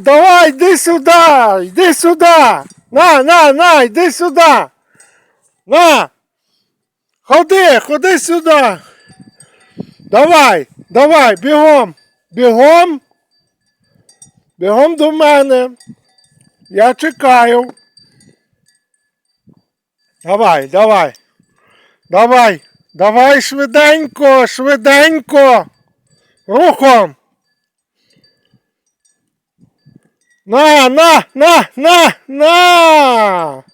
Давай, йди сюди, йди сюди. На, на, на, йди сюди. На. Ходи, ходи сюди. Давай, давай, бігом, бігом. Бігом до мене. Я чекаю. Давай, давай. Давай, давай швиденько, швиденько. Рухом. На, на, на, на, на.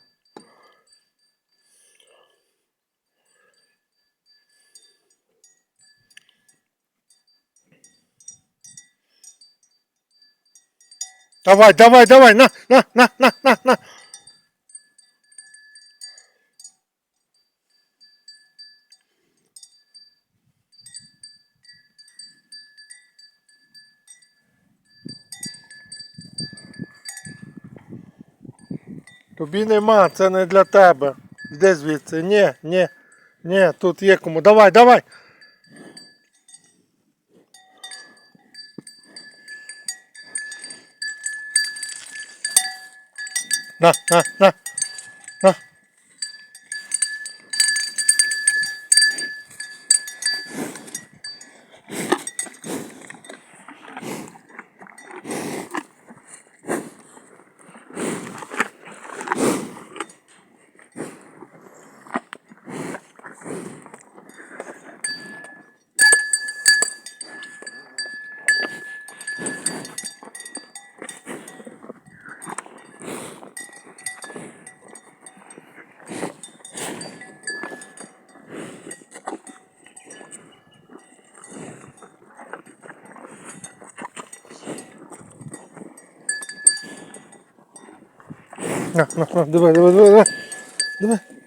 Давай, давай, давай, на, на, на, на, на, на. Тобі нема, це не для тебе. Йди звідси. Ні, ні, ні, тут є кому. Давай, давай. На, на, на. На, на, на, давай, давай, давай, давай. Давай.